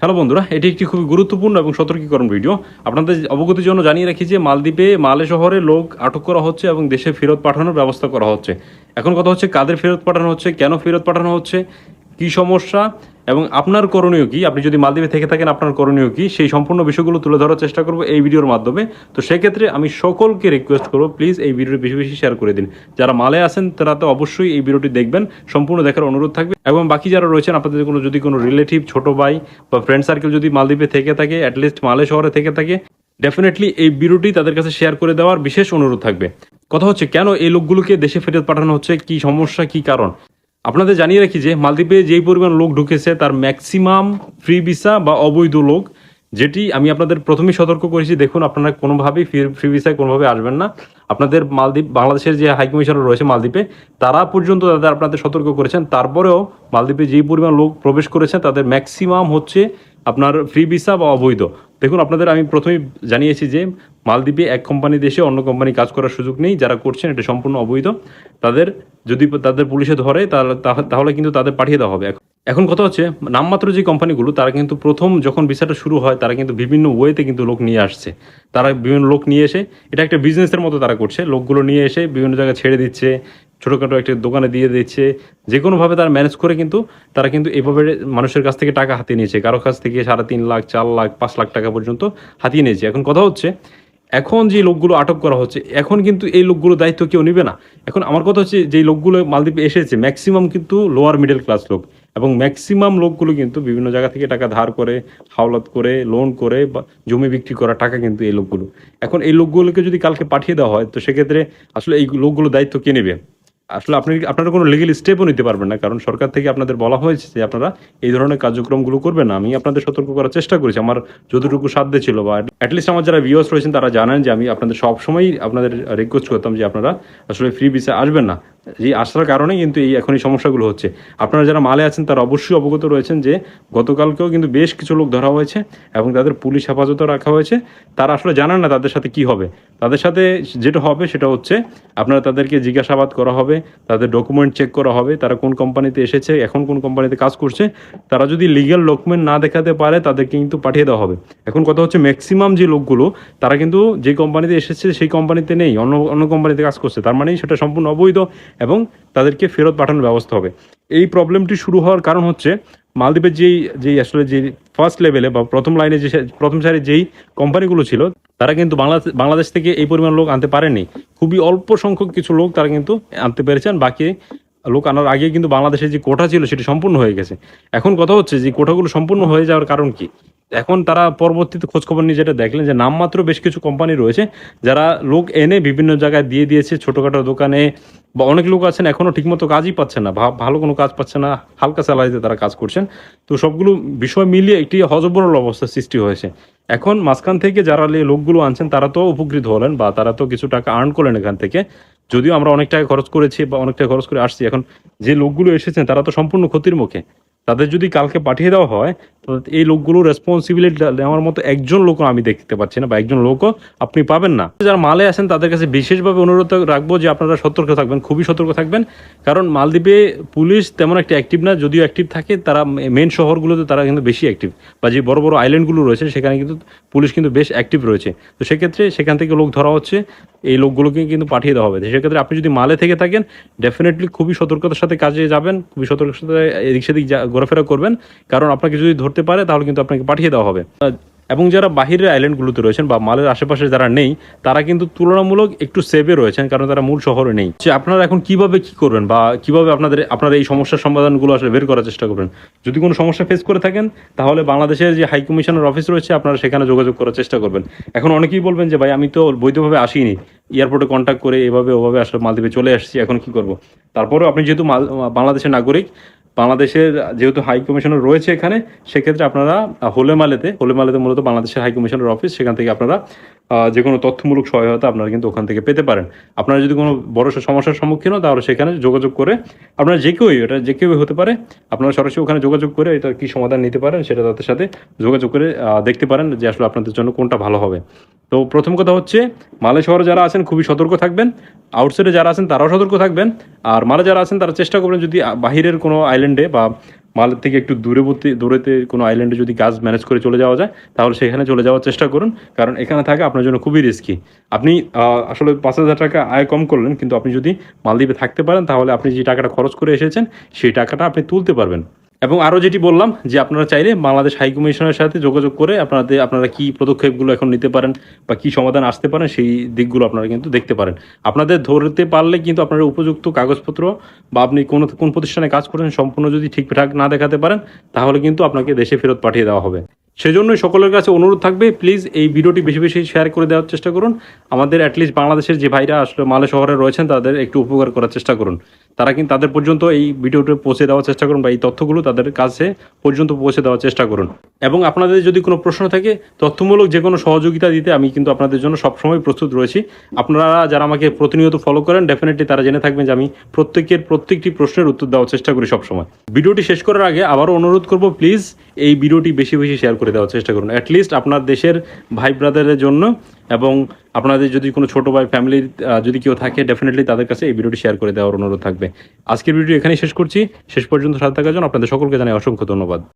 Hello বন্ধুরা, এটি একটি খুবই গুরুত্বপূর্ণ এবং সতর্কীকরণ ভিডিও। আপনাদের অবগতির জন্য জানিয়ে রাখি যে মালদ্বীপে, মালে শহরে লোক আটক করা হচ্ছে এবং দেশে ফেরত পাঠানোর ব্যবস্থা করা হচ্ছে। এখন কথা হচ্ছে কাদের ফেরত পাঠানো হচ্ছে, কেন ফেরত পাঠানো হচ্ছে, কি সমস্যা এবং আপনার করণীয় কি? আপনি যদি মালদ্বীপে থেকে থাকেন, আপনার করণীয় কি? সেই সম্পূর্ণ বিষয়গুলো তুলে ধরার চেষ্টা করব এই ভিডিওর মাধ্যমে। তো সেক্ষেত্রে আমি সকলকে রিকোয়েস্ট করব প্লিজ এই ভিডিওটি বেশি বেশি শেয়ার করে দিন। যারা মালে আছেন, তারা তো অবশ্যই এই ভিডিওটি দেখবেন। সম্পূর্ণ দেখার অনুরোধ থাকবে। এবং বাকি যারা রয়েছেন, আপনাদের কোনো, যদি কোনো রিলেটিভ ছোট ভাই বা ফ্রেন্ড সার্কেল যদি মালদ্বীপে থেকে থাকে অ্যাটলিস্ট মালে শহরে থেকে থাকে ডেফিনেটলি এই ভিডিওটি তাদের কাছে শেয়ার করে দেওয়ার বিশেষ অনুরোধ থাকবে। কথা হচ্ছে, কেন এই লোকগুলোকে দেশে ফেরত পাঠানো হচ্ছে? কি সমস্যা? কি কারণ? আপনাদের জানিয়ে রাখি যে মালদ্বীপে যেই পরিমাণ লোক ঢুকেছে, তার ম্যাক্সিমাম ফ্রি ভিসা বা অবৈধ লোক, যেটি আমি আপনাদের প্রথমেই সতর্ক করেছি, দেখুন আপনারা কোনোভাবেই ফ্রি ভিসায় কোনোভাবে আসবেন না। আপনাদের মালদ্বীপ, বাংলাদেশের যে হাই কমিশনার রয়েছে মালদ্বীপে, তারা পর্যন্ত তাদের আপনাদের সতর্ক করেছেন। তারপরেও মালদ্বীপে যেই পরিমাণ লোক প্রবেশ করেছে, তাদের ম্যাক্সিমাম হচ্ছে আপনার ফ্রি ভিসা বা অবৈধ। দেখুন, আপনাদের আমি প্রথমেই জানিয়েছি যে মালদ্বীপে এক কোম্পানি দেশে অন্য কোম্পানি কাজ করার সুযোগ নেই, যারা করছেন এটা সম্পূর্ণ অবৈধ। তাদের যদি তাদের পুলিশে ধরে, তাহলে কিন্তু তাদের পাঠিয়ে দেওয়া হবে। এখন কথা হচ্ছে, নামমাত্র যে কোম্পানিগুলো তারা কিন্তু প্রথম যখন ভিসাটা শুরু হয়, তারা কিন্তু বিভিন্ন ওয়েতে কিন্তু লোক নিয়ে আসছে। তারা বিভিন্ন লোক নিয়ে এসে, এটা একটা বিজনেসের মতো তারা করছে। লোকগুলো নিয়ে এসে বিভিন্ন জায়গায় ছেড়ে দিচ্ছে ছোটোখাটো একটা দোকানে দিয়ে দিচ্ছে। যে কোনোভাবে তারা ম্যানেজ করে কিন্তু তারা কিন্তু এভাবে মানুষের কাছ থেকে টাকা হাতিয়ে নিয়েছে। কারও কাছ থেকে সাড়ে তিন লাখ, চার লাখ, পাঁচ লাখ টাকা পর্যন্ত হাতিয়ে নিয়েছে। এখন কথা হচ্ছে, এখন যে লোকগুলো আটক করা হচ্ছে, এখন কিন্তু এই লোকগুলো দায়িত্ব কেউ নেবে না। এখন আমার কথা হচ্ছে যে লোকগুলো মালদ্বীপে এসেছে ম্যাক্সিমাম কিন্তু লোয়ার মিডল ক্লাস লোক এবং ম্যাক্সিমাম লোকগুলো কিন্তু বিভিন্ন জায়গা থেকে টাকা ধার করে, হাওলাত করে লোন করে বা জমি বিক্রি করা টাকা কিন্তু এই লোকগুলো। এখন এই লোকগুলোকে যদি কালকে পাঠিয়ে দেওয়া হয়, তো সেক্ষেত্রে আসলে এই লোকগুলো দায়িত্ব কে নেবে? আসলে আপনি আপনারা কোনো লিগেল স্টেপও নিতে পারবেন না, কারণ সরকার থেকে আপনাদের বলা হয়েছে যে আপনারা এই ধরনের কার্যক্রমগুলো করবেন না। আমি আপনাদের সতর্ক করার চেষ্টা করেছি। আমার যতটুকু সাধ্য ছিল বা অ্যাটলিস্ট আমার যারা ভিউয়ার্স রয়েছেন তারা জানেন যে আমি আপনাদের সবসময়ই আপনাদের রিকোয়েস্ট করতাম যে আপনারা আসলে ফ্রি ভিসা আসবেন না। এই আসার কারণে কিন্তু এই এখন এই সমস্যাগুলো হচ্ছে। আপনারা যারা মালে আছেন, তারা অবশ্যই অবগত রয়েছেন যে গতকালকেও কিন্তু বেশ কিছু লোক ধরা হয়েছে এবং তাদের পুলিশ হেফাজতে রাখা হয়েছে। তারা আসলে জানেন না তাদের সাথে কি হবে। তাদের সাথে যেটা হবে সেটা হচ্ছে আপনারা তাদেরকে জিজ্ঞাসাবাদ করা হবে, তাদের ডকুমেন্ট চেক করা হবে, তারা কোন কোম্পানিতে এসেছে, এখন কোন কোম্পানিতে কাজ করছে। তারা যদি লিগ্যাল ডকুমেন্ট না দেখাতে পারে, তাদেরকে কিন্তু পাঠিয়ে দেওয়া হবে। এখন কথা হচ্ছে ম্যাক্সিমাম যে লোকগুলো, তারা কিন্তু যে কোম্পানিতে এসেছে, সেই কোম্পানিতে নেই, অন্য অন্য কোম্পানিতে কাজ করছে। তার মানে সেটা সম্পূর্ণ অবৈধ এবং তাদেরকে ফেরত পাঠানোর ব্যবস্থা হবে। এই প্রবলেমটি শুরু হওয়ার কারণ হচ্ছে মালদ্বীপের যেই যেই আসলে যে ফার্স্ট লেভেলে বা প্রথম লাইনে যে প্রথম সারির যেই কোম্পানিগুলো ছিল, তারা কিন্তু বাংলাদেশ বাংলাদেশ থেকে এই পরিমাণ লোক আনতে পারেনি খুবই অল্প সংখ্যক কিছু লোক তারা কিন্তু আনতে পেরেছেন বাকি লোক আনার আগে কিন্তু বাংলাদেশের যে কোটা ছিল সেটি সম্পূর্ণ হয়ে গেছে। এখন কথা হচ্ছে যে কোটাগুলো সম্পূর্ণ হয়ে যাওয়ার কারণ কি? এখন তারা পরবর্তীতে খোঁজখবর নিয়ে যেটা দেখলেন যে নামমাত্র বেশ কিছু কোম্পানি রয়েছে, যারা লোক এনে বিভিন্ন জায়গায় দিয়ে দিয়েছে, ছোটোখাটো দোকানে বা অনেক লোক আছেন এখনও ঠিকমতো কাজই পাচ্ছে না ভালো কোনো কাজ পাচ্ছে না, হালকা স্যালারিতে তারা কাজ করছেন। তো সবগুলো বিষয় মিলিয়ে একটি হজবরল অবস্থা সৃষ্টি হয়েছে। এখন মাঝখান থেকে যারা লোকগুলো আনছেন, তারা তো উপকৃত হলেন বা তারা তো কিছু টাকা আর্ন করলেন এখান থেকে। যদিও আমরা অনেক টাকা খরচ করেছি বা অনেক টাকা খরচ করে আসছি, এখন যে লোকগুলো এসেছেন, তারা তো সম্পূর্ণ ক্ষতির মুখে। তাদের যদি কালকে পাঠিয়ে দেওয়া হয় এই লোকগুলো রেসপন্সিবিলিটি নেওয়ার মতো একজন লোকও আমি দেখতে পাচ্ছি না বা একজন লোকও আপনি পাবেন না। যারা মালে আসেন তাদের কাছে বিশেষভাবে অনুরোধ রাখব যে আপনারা সতর্ক থাকবেন, খুবই সতর্ক থাকবেন। কারণ মালদ্বীপে পুলিশ তেমন একটা অ্যাক্টিভ না, যদিও অ্যাক্টিভ থাকে, তারা মেন শহরগুলোতে তারা কিন্তু বেশি অ্যাক্টিভ বা যে বড় বড় আইল্যান্ডগুলো রয়েছে, সেখানে কিন্তু পুলিশ কিন্তু বেশ অ্যাক্টিভ রয়েছে। তো সেক্ষেত্রে সেখান থেকে লোক ধরা হচ্ছে, এই লোকগুলোকে কিন্তু পাঠিয়ে দেওয়া হবে। সেক্ষেত্রে আপনি যদি মালে থেকে থাকেন ডেফিনেটলি খুবই সতর্কতার সাথে কাজে যাবেন, খুবই সতর্কতার সাথে এদিক সেদিক ঘোরাফেরা করবেন। কারণ আপনাকে যদি ধরতে পারে, তাহলে কিন্তু আপনাকে পাঠিয়ে দেওয়া হবে। এবং যারা বাহিরের আইল্যান্ডগুলোতে রয়েছেন বা মালের আশেপাশে যারা নেই, তারা কিন্তু তুলনামূলক একটু সেভে রয়েছেন কারণ তারা মূল শহরে নেই। যে আপনারা এখন কীভাবে কি করবেন বা কীভাবে আপনাদের আপনারা এই সমস্যার সমাধানগুলো আসলে বের করার চেষ্টা করবেন? যদি কোনো সমস্যা ফেস করে থাকেন, তাহলে বাংলাদেশের যে হাই কমিশনের অফিস রয়েছে, আপনারা সেখানে যোগাযোগ করার চেষ্টা করবেন। এখন অনেকেই বলবেন যে, ভাই, আমি তো বৈধভাবে আসিনি। এয়ারপোর্টে কন্ট্যাক্ট করে এভাবে ওভাবে আসলে মালদ্বীপে চলে আসছি, এখন কি করব? তারপরেও আপনি যেহেতু বাংলাদেশের নাগরিক বাংলাদেশের যেহেতু হাই কমিশনার রয়েছে এখানে, সেক্ষেত্রে আপনারা হোলেমালেতে হোলেমালেতে মূলত বাংলাদেশের হাই কমিশনার অফিস সেখান থেকে আপনারা যে কোনো তথ্যমূলক সহায়তা আপনারা কিন্তু ওখান থেকে পেতে পারেন। আপনারা যদি কোনো বড় সমস্যার সম্মুখীন হন, তাহলে সেখানে যোগাযোগ করে আপনারা যে কেউই, এটা যে কেউই হতে পারে, আপনারা সরাসরি ওখানে যোগাযোগ করে এটা কী সমাধান নিতে পারেন, সেটা তাদের সাথে যোগাযোগ করে দেখতে পারেন যে আসলে আপনাদের জন্য কোনটা ভালো হবে। তো প্রথম কথা হচ্ছে মালে শহরে যারা আছেন, খুবই সতর্ক থাকবেন। আউটসাইডে যারা আছেন, তারাও সতর্ক থাকবেন। আর মালে যারা আছেন, তারা চেষ্টা করবেন যদি বাহিরের কোনো আইল্যান্ডে বা মাল থেকে একটু দূরেবর্তী, দূরেতে কোনো আইল্যান্ডে যদি গাছ ম্যানেজ করে চলে যাওয়া যায়, তাহলে সেখানে চলে যাওয়ার চেষ্টা করুন। কারণ এখানে থাকে আপনার জন্য খুবই রিস্কি আপনি আসলে পাঁচ হাজার টাকা আয় কম করলেন, কিন্তু আপনি যদি মালদ্বীপে থাকতে পারেন, তাহলে আপনি যে টাকাটা খরচ করে এসেছেন, সেই টাকাটা আপনি তুলতে পারবেন। এবং আরও যেটি বললাম যে আপনারা চাইলে বাংলাদেশ হাই কমিশনের সাথে যোগাযোগ করে আপনাদের, আপনারা কি পদক্ষেপগুলো এখন নিতে পারেন বা কি সমাধান আসতে পারেন সেই দিকগুলো আপনারা কিন্তু দেখতে পারেন। আপনাদের ধরতে পারলে কিন্তু আপনারা উপযুক্ত কাগজপত্র বা আপনি কোন কোন প্রতিষ্ঠানে কাজ করেন সম্পূর্ণ যদি ঠিকঠাক না দেখাতে পারেন, তাহলে কিন্তু আপনাকে দেশে ফেরত পাঠিয়ে দেওয়া হবে। সেজন্যই সকলের কাছে অনুরোধ থাকবে, প্লিজ এই ভিডিওটি বেশি বেশি শেয়ার করে দেওয়ার চেষ্টা করুন। আমাদের অ্যাটলিস্ট বাংলাদেশের যে ভাইরা আসলে মালে শহরে রয়েছেন, তাদের একটু উপকার করার চেষ্টা করুন। তারা কিন্তু তাদের পর্যন্ত এই ভিডিওটা পৌঁছে দেওয়ার চেষ্টা করুন বা এই তথ্যগুলো তাদের কাছে পর্যন্ত পৌঁছে দেওয়ার চেষ্টা করুন। এবং আপনাদের যদি কোনো প্রশ্ন থাকে, তথ্যমূলক যে কোনো সহযোগিতা দিতে আমি কিন্তু আপনাদের জন্য সবসময় প্রস্তুত রয়েছি। আপনারা যারা আমাকে প্রতিনিয়ত ফলো করেন ডেফিনেটলি তারা জেনে থাকবেন যে আমি প্রত্যেকের প্রত্যেকটি প্রশ্নের উত্তর দেওয়ার চেষ্টা করি সবসময়। ভিডিওটি শেষ করার আগে আবারও অনুরোধ করব প্লিজ এই ভিডিওটি বেশি বেশি শেয়ার করে দেওয়ার চেষ্টা করুন। অ্যাটলিস্ট আপনার দেশের ভাই ব্রাদারের জন্য এবং আপনাদের যদি কোনো ছোটো ভাই ফ্যামিলির যদি কেউ থাকে ডেফিনেটলি তাদের কাছে এই ভিডিওটি শেয়ার করে দেওয়ার অনুরোধ থাকবে। আজকের ভিডিও এখানেই শেষ করছি। শেষ পর্যন্ত সাথে থাকার জন্য আপনাদের সকলকে জানাই অসংখ্য ধন্যবাদ।